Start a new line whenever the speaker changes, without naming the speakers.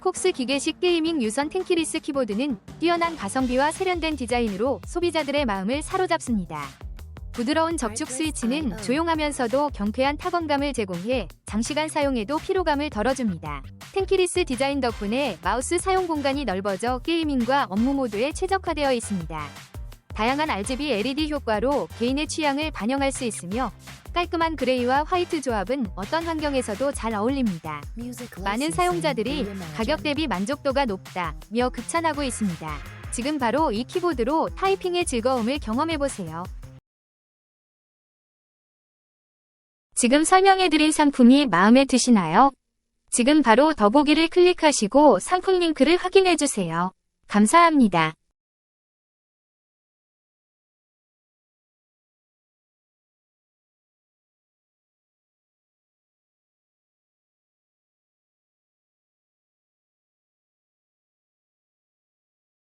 콕스 기계식 게이밍 유선 텐키리스 키보드는 뛰어난 가성비와 세련된 디자인으로 소비자들의 마음을 사로잡습니다. 부드러운 접촉 스위치는 조용하면서도 경쾌한 타건감을 제공해 장시간 사용해도 피로감을 덜어줍니다. 텐키리스 디자인 덕분에 마우스 사용 공간이 넓어져 게이밍과 업무 모두에 최적화되어 있습니다. 다양한 RGB LED 효과로 개인의 취향을 반영할 수 있으며 깔끔한 그레이와 화이트 조합은 어떤 환경에서도 잘 어울립니다. 많은 사용자들이 가격 대비 만족도가 높다며 극찬하고 있습니다. 지금 바로 이 키보드로 타이핑의 즐거움을 경험해보세요. 지금 설명해드린 상품이 마음에 드시나요? 지금 바로 더보기를 클릭하시고 상품 링크를 확인해주세요. 감사합니다.